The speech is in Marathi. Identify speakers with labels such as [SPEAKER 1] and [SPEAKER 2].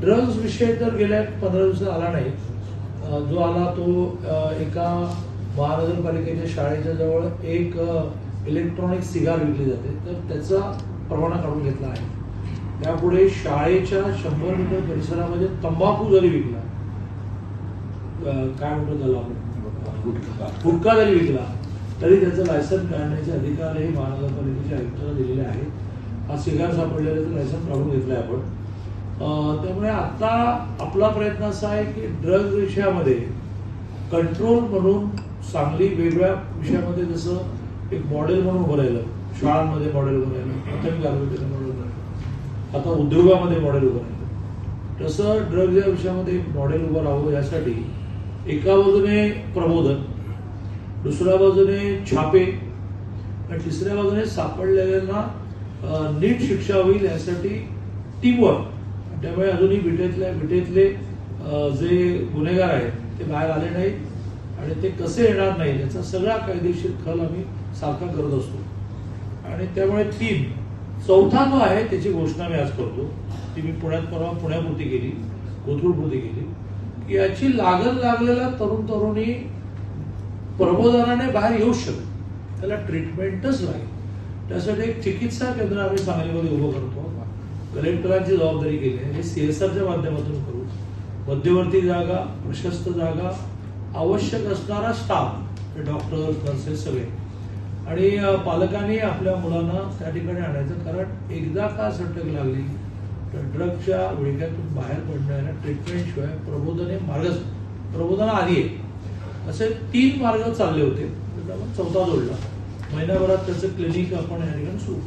[SPEAKER 1] ड्रग्ज विषय तर गेल्या पंधरा दिवसात आला नाही. जो आला तो एका महानगरपालिकेच्या शाळेच्या जवळ एक इलेक्ट्रॉनिक सिगार विकली जाते. तर त्याचा परवाना काढून घेतला आहे. त्यापुढे शाळेच्या शंभर मीटर परिसरामध्ये तंबाखू जरी विकला काय म्हणतो त्याला आपण? हुक्का जरी विकला तरी त्याचं लायसन काढण्याचे अधिकार हे महानगरपालिकेच्या आयुक्ताला दिलेले आहेत. हा सिगार सापडलेलं लायसन काढून घेतलंय आपण. त्यामुळे आता आपला प्रयत्न असा आहे की ड्रग विषयामध्ये कंट्रोल म्हणून सांगली वेगळ्या विषयामध्ये जसं एक मॉडेल म्हणून उभं राहिलं शाळांमध्ये मॉडेल उभं राहिलं प्राथमिक आरोग्य मॉडेल उभं राहिलं आता उद्योगामध्ये मॉडेल उभं राहिलं. तसं ड्रग या विषयामध्ये एक मॉडेल उभं राहावं यासाठी एका बाजूने प्रबोधन दुसऱ्या बाजूने छापे आणि तिसऱ्या बाजूने सापडलेल्यांना नीट शिक्षा होईल यासाठी टीमवर्क त्यामुळे अजूनही विटेतल्या विटेतले जे गुन्हेगार आहेत ते बाहेर आले नाहीत आणि ते कसे येणार नाही याचा सगळा कायदेशीर खल आम्ही सारखा करत असतो. आणि त्यामुळे तीन चौथा जो आहे त्याची घोषणा मी आज करतो. ती मी पुण्यात परवा पुण्यापुरती केली कोथरूडपुरती केली की याची लागण लागलेला तरुण तरुणी प्रबोधनाने बाहेर येऊ शकत त्याला ट्रीटमेंटच लागेल त्यासाठी एक चिकित्सा केंद्र आम्ही सांगलीमध्ये उभं करतो. कलेक्टरांची जबाबदारी केली आहे. हे सीएसआरच्या माध्यमातून करू. मध्यवर्ती जागा प्रशस्त जागा आवश्यक असणारा स्टाफ डॉक्टर नर्सेस सगळे. आणि पालकांनी आपल्या मुलांना त्या ठिकाणी आणायचं. कारण एकदा का सटक लागली तर ड्रगच्या विळख्यातून बाहेर पडणाऱ्या ट्रीटमेंट शिवाय प्रबोधन हे मार्ग प्रबोधन आधी आहे. असे तीन मार्ग चालले होते. चौथा जोडला. महिन्याभरात त्याचं क्लिनिक आपण या ठिकाणी सुरू